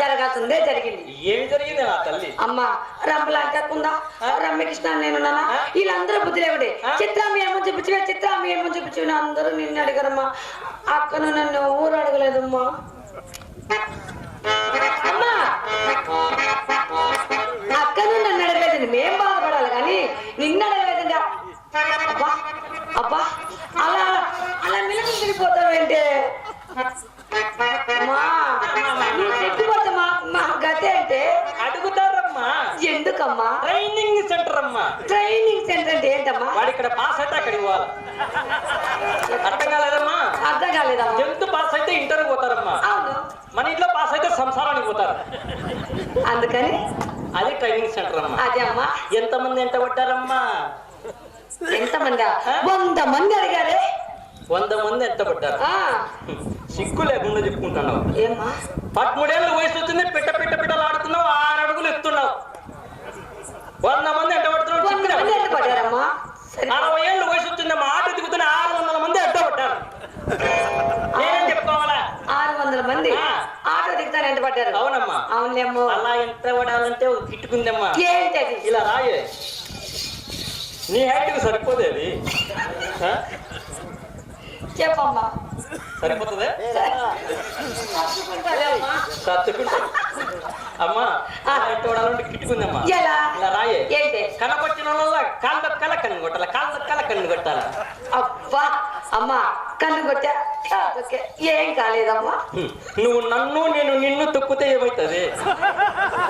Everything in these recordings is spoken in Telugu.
జరగాల్సిందే జరిగింది. ఏం జరిగింది నా తల్లి? అమ్మా రంపలాంటకుందా రమ్యకృష్ణ నేను? వీళ్ళందరూ బుద్ధి లేకుండే ఆ? చిత్రామి ఏమో చూపించు చిత్రామి ఏమో చూపించు అందరూ నిన్ను అడిగారమ్మా. అక్కను నన్ను ఊరు అడగలేదమ్మా. అమ్మా! అక్కను నన్ను అడగలేదండి మేం బాధపడాలి కానీ నిన్ను అడగలేదండి. అబ్బా! అబ్బా! అలా అలా నిలబడి తిరిగిపోతావేంటి అమ్మా నువ్వు తిట్టిపోతా మా మా గతే అంటే అడుగుతారమ్మా ఎందుకమ్మా ట్రైనింగ్ ట్రైనింగ్ సెంటర్ అంటే ఏంటమ్మా? వాడు ఇక్కడ పాస్ అయితే అక్కడికి పోవాలి. అర్థం కాలేదమ్మా? అర్థం కాలేదమ్మా. టెన్త్ పాస్ అయితే ఇంటర్ పోతారమ్మా. అవును. మన ఇంట్లో పాస్ అయితే సంసారానికి పోతారు. అందుకని? అది ట్రైనింగ్ సెంటర్ అమ్మా. అదే అమ్మా. ఎంతమంది ఎంత పడ్డారమ్మా ఎంతమంది? వంద మంది అడిగారే? వంద మంది ఎంత పడ్డారు సిగ్గు లేకుండా చెప్పుకుంటున్నావు. పదమూడేళ్ళు వయసు వచ్చింది పిట్ట పిట్ట పిట్టలు ఆడుతున్నావు ఆరు అడుగులు ఎత్తున్నావు. వంద మంది సరే. అరవై ఏళ్ళు వయసు వచ్చింది మా ఆట దిగుతున్న ఆరు వందల మంది అడ్డ పడ్డారు నేనేం చెప్పుకోవాలా? ఆరు వందల మంది. ఆటో దిగుతాను ఎంత పడ్డారు అవునమ్మా. అవునులేమ్మో. అలా ఎంత పడాలంటే ఒక కిట్టుకుందమ్మా ఏంటి ఇలా రాయే. నీ హైట్కి సరిపోదే అది? చెప్పమ్మా. సరిపోతుందే? సర్దుకుంటా అమ్మా అలా ఎంత పడాలంటే కిట్టుకుందమ్మా ఎలా? ఇలా రాయే. ఏంటి? కనపచ్చిన వాళ్ళ కాళ్ళ కళ్ళ కన్ను కొట్టాలి? కాళ్ళ కళ్ళ కన్ను కొట్టాలి? అబ్బా అమ్మా కన్ను కొట్టా. ఏం కాలేదమ్మా. నువ్వు నన్ను నేను నిన్ను తొక్కితే ఏమవుతుంది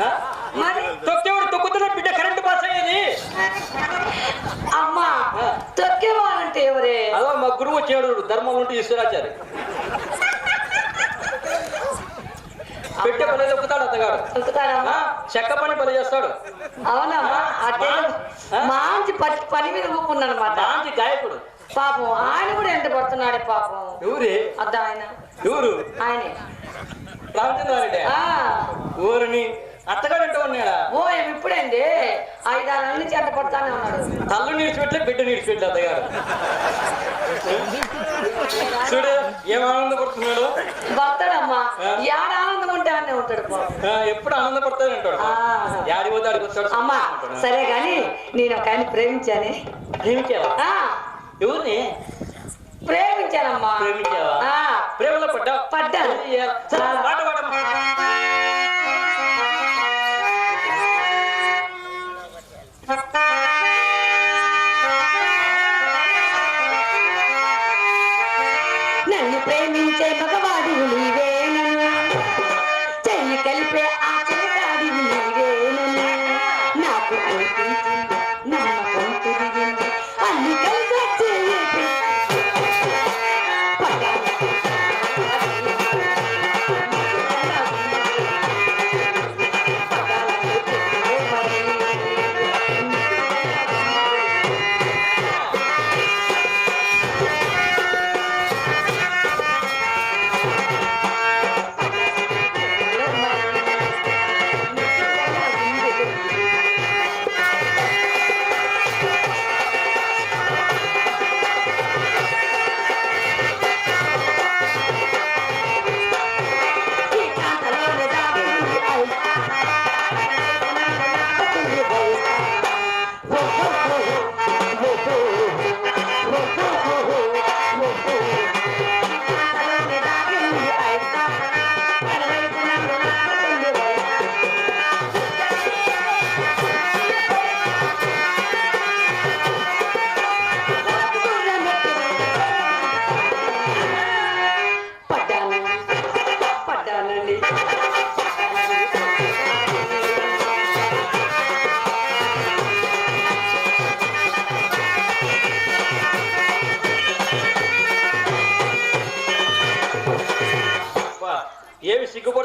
ఆ? మరి? తొక్కేవాడు తొక్కుతున్న బిడ్డ కరెంట్ పాస్ అయ్యేది. అమ్మా ఆ. తొక్కేవాలంటే ఎవరే? అదో మా గురువు వచ్చాడు ధర్మం నుండి ఈశ్వరాచారి పెట్టే పని తొక్కుతాడమ్మా ఆ? చెక్క పని పని చేస్తాడు. ఆ? మంచి పని మీద ఊపుకున్నానమాట దాంతి గాయకుడు. పాపం ఆయన కూడా ఎంత పడుతున్నాడే పాపం. ఎవరి? అద్దా ఆయన. ఎవరు? ఆయనే. రామచంద్రారెడ్డి. ఆ. ఊరిని అత్తగాడు అంటూ ఉన్నాడా? ఓ ఏమి ఇప్పుడండి ఐదారు నెలల నుంచి ఎంత పడతానే ఉన్నాడు? తల్లు నీడిచిపెట్లే బిడ్డ నీడిచిపెట్లే అత్తగారు చూడు ఏం ఆనందపడుతున్నాడు? భర్తడమ్మా? యాడ ఆనందం ఉంటే అన్నీ ఉంటాడు ఎప్పుడు ఆనందపడతాడు అంటాడు. ఆ. యాడి పోతే ఆడికి వస్తాడు. అమ్మా సరే గాని నేను ఒక ఆయన ప్రేమించానే. ప్రేమించావా? ఆ. ఎవరిని? ప్రేమించానమ్మా. ప్రేమించావా? ప్రేమలో పడ్డావు? పడ్డాను.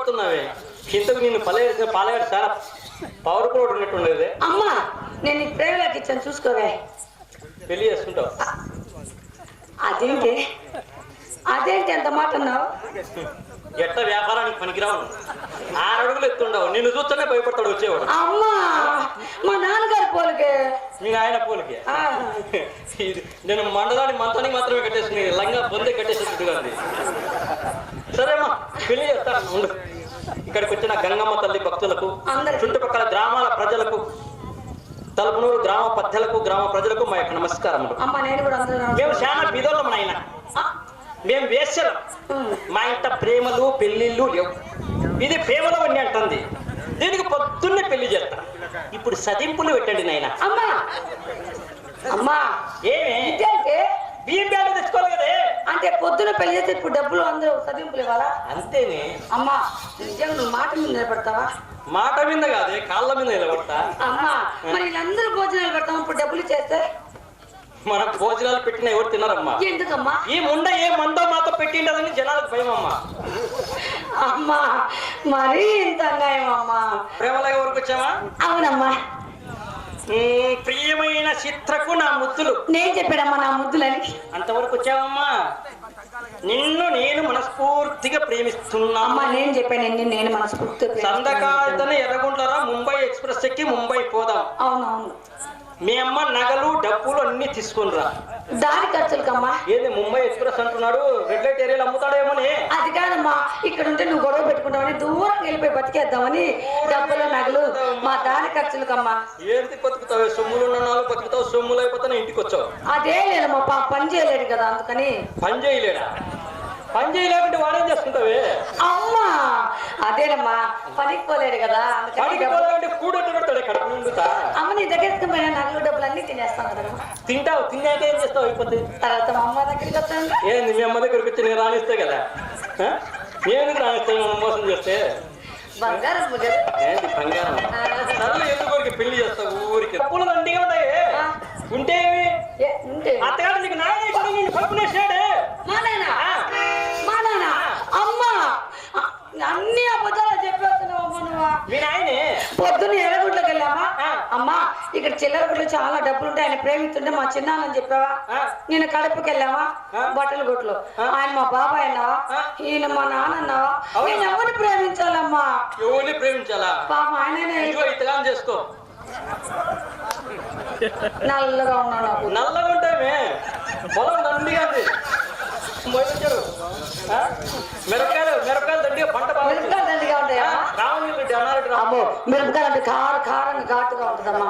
ఏమి సిగ్గుపడుతున్నావే ఇంతకు నిన్ను పలేసిన పాలగాడు చాలా పవర్ కూడా ఉన్నట్టుండేది. అమ్మా నేను ప్రేమలోకి ఇచ్చాను చూసుకోవే. పెళ్ళి చేసుకుంటావు? అదేంటి? అదేంటి ఎంత మాట అన్నావు? ఎట్ట వ్యాపారానికి పనికిరావు? ఆరు అడుగులు ఎత్తుండవు. నిన్ను చూస్తేనే భయపడతాడు వచ్చేవాడు. అమ్మా మా నాన్నగారి పోలికే. మీ ఆయన పోలికి. ఆ, ఇది నేను మండలాన్ని మంతానికి మాత్రమే కట్టేసింది లంగా పొందే కట్టేసేట్టుగా ఉంది సరేమ్మా పెళ్ళి చేస్తాను ఇక్కడికి వచ్చిన గంగమ్మ తల్లి భక్తులకు. చుట్టుపక్కల గ్రామాల ప్రజలకు తలుపునూరు గ్రామ పద్దెలకు గ్రామ ప్రజలకు మా యొక్క నమస్కారములు. మేము చాలా బిదోళ్ళం నాయన. మేము వేసలం మా ఇంట ప్రేమలు పెళ్ళిళ్ళు లేవు ఇది ప్రేమలో వన్ని అంటుంది. దీనికి పొద్దున్నే పెళ్ళి చేస్తా. ఇప్పుడు సదింపులు పెట్టండి నాయన. అమ్మా! అమ్మా! ఏమే? బియ్యం బ్యాలు తెచ్చుకోవాలి కదే అంటే పొద్దున పెళ్ళి చేస్తే ఇప్పుడు డబ్బులు అందరూ చదింపులు ఇవ్వాలా? అంతేనే. అమ్మా నిజంగా నువ్వు మాట మీద నిలబెడతావా? మాట మీద కాదే కాళ్ళ మీద నిలబడతా. అమ్మా మరి వీళ్ళందరూ భోజనాలు పెడతాం ఇప్పుడు డబ్బులు చేస్తే మన భోజనాలు పెట్టిన ఎవరు తిన్నారమ్మా ఎందుకమ్మా? ఈ ముండ ఏ మందో మాతో పెట్టిండదని జనాలకు భయం అమ్మా అమ్మా మరీ ఇంత అన్యాయం అమ్మా ప్రేమలాగా ఎవరికి వచ్చావా అవునమ్మా. ప్రియమైన చిత్రకు నా ముద్దులు. నేను చెప్పాడమ్మా నా ముద్దులని. అంతవరకు వచ్చావమ్మా. నిన్ను నేను మనస్ఫూర్తిగా ప్రేమిస్తున్నా అమ్మా నేను చెప్పాను నిన్ను నేను మనస్ఫూర్తి సందకాలతోనే ఎర్రగుంటారా ముంబై ఎక్స్ప్రెస్ ఎక్కి ముంబై పోదాం. అవునవును. మీ అమ్మ నగలు డబ్బులు అన్ని తీసుకునిరా. దారి ఖర్చులకమ్మా. ఏది ముంబై ఎక్స్ప్రెస్ అంటున్నాడు? రెడ్ లైట్ ఏరియాలో అమ్ముతాడేమోని. అది కాదమ్మా. ఇక్కడ ఉంటే నువ్వు గొడవ పెట్టుకుంటావని దూరం వెళ్ళిపోయి బతికేద్దామని డబ్బులు నగలు మా దారి ఖర్చులకమ్మా. ఏంటి బతుకుతావు? సొమ్ములు ఉన్న నాలుగు బతుకుతావు సొమ్ములు అయిపోతే ఇంటికి వచ్చావు అదే లేదమ్మా పని చేయలేడు కదా అందుకని. పని చేయలేడా? పని చేయలేకుంటే వాడేం చేసుకుంటావే అమ్మా! అదేనమ్మా పనికి పోలేడు కదా అందుకని పనికి డబ్బులు- పోవాలంటే కూడెట్టు పెడతాడు ఇక్కడ? నిండుతా అమ్మ నీ దగ్గరికి పోయిన నగలు డబ్బులు అన్ని తినేస్తాను కదమ్మా తింటావు తిన్నాక ఏం చేస్తావు అయిపోతే? తర్వాత మా అమ్మ దగ్గరికి వస్తాను. ఏంది మీ అమ్మ దగ్గరికి వచ్చి నేను రానిస్తే కదా? ఆ? నేను మనం మోసం చేస్తే? బంగారం కదా. పెళ్ళి చేస్తావు? ఊరికి డబ్బులు దండిగా ఉంటాయి. ఆ. ఉంటే ఏమి? ఏ, ఉంటే. అత్తగారు నీకు నాయన నేను కలుపునేసాడే అన్ని అబద్ధాలు చెప్పేస్తున్నావు పొద్దున్న ఎర్రగుడ్లోకి వెళ్ళామా. అమ్మా ఇక్కడ చిల్లర గుడ్లు చాలా డబ్బులు ఉంటాయి ఆయన ప్రేమిస్తుంటే మా చిన్నాన్నని చెప్పావా. నేను కడుపుకి వెళ్ళావా. బట్టల గుట్లు. ఆయన మా బాబాయ్ అన్నావా. ఈయన మా నాన్న అన్నావా? నేను ఎవరిని ప్రేమించాలమ్మా? ఎవరిని ప్రేమించాలా? పాప ఇతగాని చేసుకో. నల్లగా ఉన్నాడు నల్లగా ఉంటామే. పొలం దండిగా ఉంది మొయ్యొచ్చారు ఆ? మిరపకాయలు మిరపకాయలు దండిగా పంట బాగా వచ్చింది. మిరపకాయలు దండిగా ఉంటాయా ఆ, రావణి రెడ్డి అన్నారెడ్డి రావు. అమ్మో మిరపకాయలు అంటే కార కారంగా ఘాటుగా ఉంటుందమ్మా.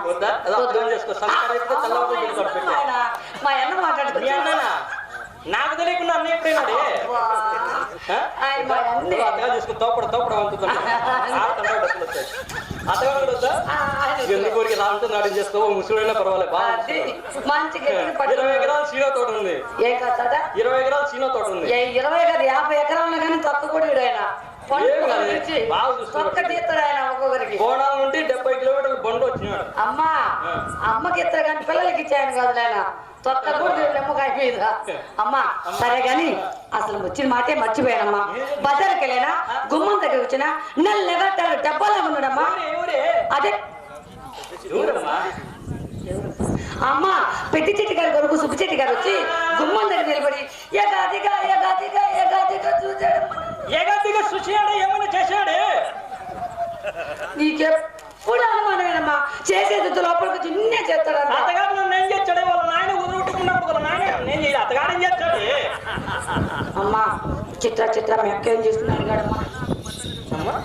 మా అన్న మీ మాట్లాడుతున్నా అన్ననా నాకు తెలియకుండా అన్న ఎప్పుడైనాడే? తోపడ తోపడ ఎందుకు ఊరికి లా ఉంటుంది నాడు చేసుకో. ముసలైనా పర్వాలేదు ఇరవై ఎకరాల సీనా తోట ఉంది. ఇరవై ఎకరాల సీనా తోట ఉంది. ఇరవై యాభై ఎకరాలు కానీ తక్కువ కూడా ఆయన. ఒక్క తీస్తాడు ఆయన ఒక్కొక్కరికి. కోణాల నుండి డెబ్బై కిలోమీటర్లు బండి వచ్చినాడు. అమ్మా. అమ్మకి ఇస్తారు కానీ పిల్లలకి ఇచ్చాయని కాదు ఆయన తొక్క కూడా వీడు నిమ్మకాయ మీద. అమ్మా సరే గాని అసలు వచ్చిన మాటే మర్చిపోయానమ్మా. బజార్కి వెళ్ళానా గుమ్మం దగ్గర వచ్చినా నల్లగా డబ్బాలా ఉన్నాడమ్మా. అదే. అమ్మ పెట్టి చెట్టు గారి కొడుకు సుబ్బు చెట్టు గారు వచ్చి గుమ్మం దగ్గర ఏమైనా చేశాడే? నీకెప్పుడు అనుమానమేనమ్మా. చేసేది లోపలికి చిన్నే చేస్తాడంట. అత్తగారు నన్ను ఏం చేస్తాడే? వాళ్ళ నాయన ఉదురుట్టుకున్నప్పుడు వాళ్ళ నాయన నేను చేయాలి అత్తగారు ఏం చేస్తాడు? అమ్మా చిత్ర చిత్ర మీ అక్క ఏం చేస్తుంది అడిగాడమ్మా. అమ్మా?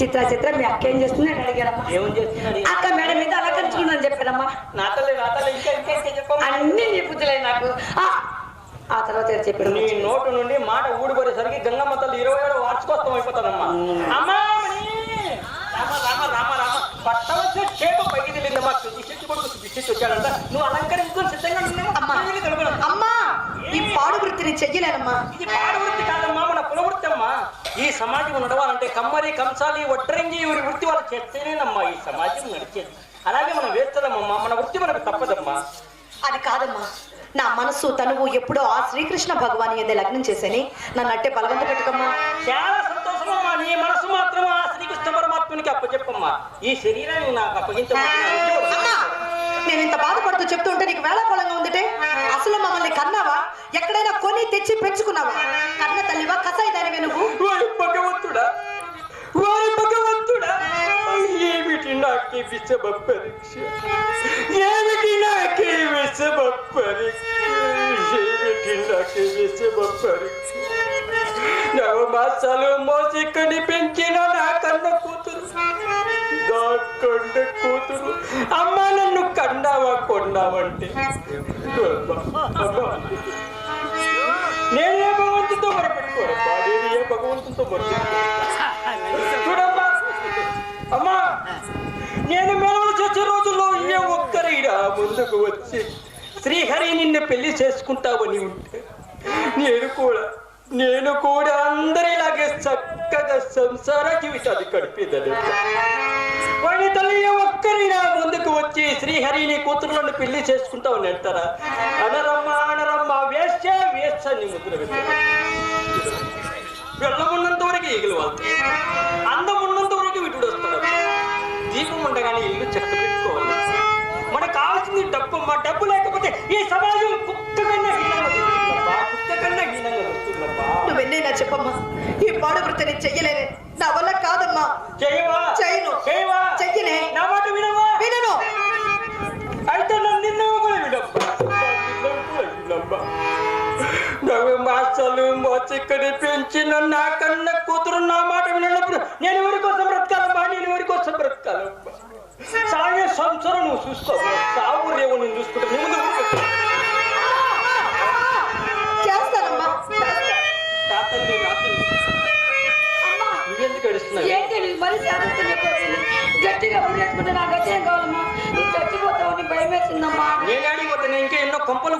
చిత్ర చిత్ర మీ అక్క ఏం చేస్తుంది అని అడిగాడమ్మా. ఏమని చేస్తున్నాడు అక్క మేడ మీద అలంకరించుకున్నాను చెప్పాడమ్మా. నా తల్లి నా తల్లి ఇంకా ఇంకా ఇంకా చెప్పమ్మా. అన్ని నీ బుద్ధులే నాకు. ఆ, తర్వాత చెప్పాడు నీ నోటు నుండి మాట ఊడిపడేసరికి గంగమ్మ తల్లి ఇరవై ఏడు వార్షికోత్సవం అయిపోతానమ్మా అమ్మా! రామ రామ రామ రామ పట్టవలసిన చేప పైకి తెలియదమ్మా శుద్ధి కొడుకు శుద్ధి వచ్చాడంట. నువ్వు అలంకరించుకొని సిద్ధంగా ఉన్నావా? అమ్మా. ఈ పాడు వృత్తిని చెయ్యలేనమ్మా. ఇది పాడ వృత్తి కాదమ్మా మన కుల వృత్తి అమ్మా ఈ సమాజం నడవాలంటే కమ్మరి కంసాలి ఒట్టరంగి ఇవరి వృత్తి వాళ్ళు చేస్తేనేనమ్మా ఈ సమాజం నడిచేది. అలాగే మనం వేస్తలేమమ్మా మన వృత్తి మనకు తప్పదమ్మా. అది కాదమ్మా. నా మనస్సు తనువు ఎప్పుడో ఆ శ్రీకృష్ణ భగవాన్ ఏదే లగ్నం చేసేని. నన్ను అట్టే బలవంత పెట్టుకమ్మా. చాలా సంతోషమమ్మా నీ మనసు మాత్రం ఆ శ్రీకృష్ణ పరమాత్మునికి అప్పచెప్పమ్మా. ఈ శరీరాన్ని నాకు అప్పగించమ్మా నేను ఇంత బాధపడుతూ చెప్తుంటే నీకు వేళాకోళంగా ఉందిటే? అసలు మమ్మల్ని కన్నావా? ఎక్కడైనా కొని తెచ్చి పెంచుకున్నావా? కన్న తల్లివా కసాయిదానివే నువ్వు? వారి భగవంతుడా నాకే విషమ పరీక్ష ఏమిటి నాకే విషమ పరీక్ష ఏమిటి నాకే విషమ పరీక్ష నవమాసాలు మోసి కని పెంచిన నా కన్న కూతురు నా కన్న కూతురు అమ్మ నన్ను కన్నావా కొన్నావంటే. నేనే భగవంతుతో నేను ఏ భగవంతుతో మొరపెట్టుకోరు చూడమ్మా అమ్మా నేను మెలవలు చేసే రోజుల్లో ఏ ఒక్కరైనా ముందుకు వచ్చి శ్రీహరి నిన్ను పెళ్ళి చేసుకుంటావని ఉంటే నేను కూడా నేను కూడా అందరిలాగే చక్కగా సంసార జీవితాన్ని గడిపేదని వాళ్ళ తల్లి ఏ ఒక్కరైనా ముందుకు వచ్చి శ్రీహరిని కూతురులను పెళ్ళి చేసుకుంటామని అంటారా? అనరమ్మ అనరమ్మ వేస్ట్ వేస్ట్ అని ముద్ర వెళ్ళమున్నంత వరకు ఈగలు వాళ్ళు అందం డబ్బు మా డబ్బు లేకపోతే ఈ సమాజం కుక్క కన్నా కుక్క నువ్వెన్నైనా చెప్పమ్మా ఈ పాడు వృత్తిని చెయ్యలేనే నా వల్ల కాదమ్మా. చేయవా? చేయను. చేయవా? చెయ్యనే. నా మాట వినవా? వినను. అయితే నన్ను నిన్ను కూడా వినమ్మా. నిన్ను కూడా వినమ్మా నవ్వు మాసాలు మోచిక్కడి పెంచిన నా కన్న కూతురు నా మాట వినప్పుడు నేను ఎవరి కోసం బ్రతకాలమ్మా నేను ఎవరి కోసం బ్రతకాలమ్మా సంవత్సరం నువ్వు చూసుకో. సాగు రేవు నేను చూసుకుంటా. నీ ముందు. చేస్తానమ్మా. చేస్తా. నా తల్లి, నా తల్లి. నువ్వెందుకు ఏడుస్తున్నావు? ఏంటి నీకు మరి శాతం ఎక్కువ గట్టిగా వదిలేసుకుంటే నాకు వచ్చేం కావాలమ్మా. నువ్వు చచ్చిపోతావని భయం వేసిందమ్మా. నేను అడిగిపోతే నేను ఇంకా ఎన్నో కొంపలు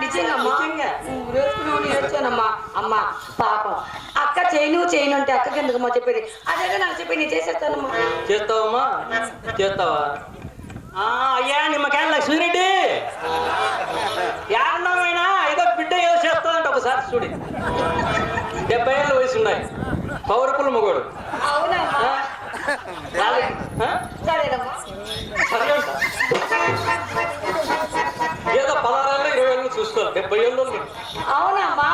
నిజంగా? నువ్వు వేసుకున్నావు అమ్మా పాపం. అక్క చేయను చేయను అంటే అక్కకి ఎందుకమ్మా చెప్పేది? అదే నాకు చెప్పి నేను చేసేస్తానమ్మా. చేస్తావమ్మా? చేస్తావా? ఆ, అయ్యా నిమ్మకాయలు లక్ష్మీరెడ్డి. యారున్నామైనా ఏదో బిడ్డ ఏదో చేస్తాదంట ఒకసారి చూడి. డెబ్బై ఏళ్ళ వయసు ఉన్నాయి. పౌరకుల మగోడు. ఏదో పదహారేళ్ళు ఇరవై ఏళ్ళు చూసుకోవాలి. డెబ్బై ఏళ్ళు. అవునమ్మా.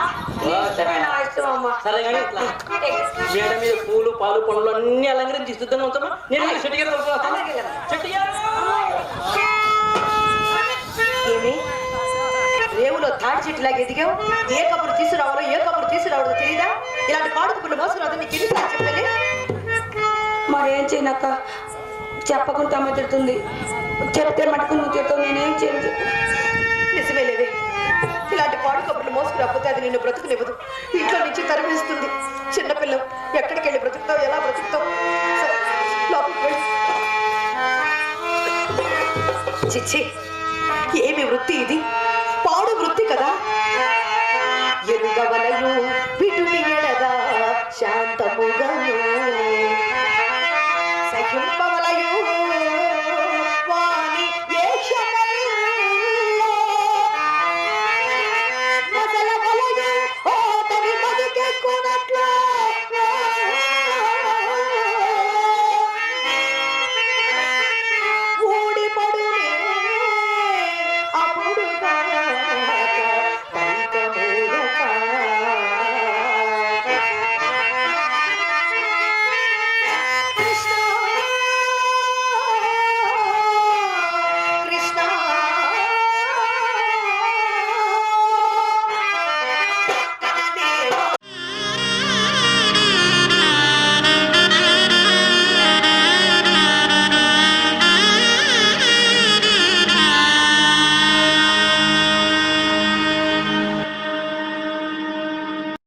సరే కానీ ఇట్లా మేడ మీద పూలు పాలు పనులు అన్ని అలంకరించి సిద్ధంగా నేను చెట్టు కదా. చెట్టు ఏమి? రేవులో తాడి చెట్టులాగా ఎదిగావు? ఏ కబురు తీసుకురావాలో ఏ కబురు తీసుకురావాలో తెలియదా ఇలాంటి పాడు కబుర్లు మోసరాదు నీకు ఎన్నిసార్లు చెప్పాలి? మరేం చేయనక్క చెప్పకుండా అమ్మ తిడుతుంది. చెప్తే మటుకు నువ్వు తిడతావు నేనేం చేయను. నిజమే లేవే ఇలాంటి పాడు కబుర్లు మోసుకురాకపోతే అది నిన్ను బ్రతుకునివ్వదు. ఇంట్లో నుంచి తరిమేస్తుంది. చిన్నపిల్ల ఎక్కడికి వెళ్ళి బ్రతుకుతావు? ఎలా బ్రతుకుతావు? చిచ్చి ఏమి వృత్తి ఇది? పాడు వృత్తి కదా?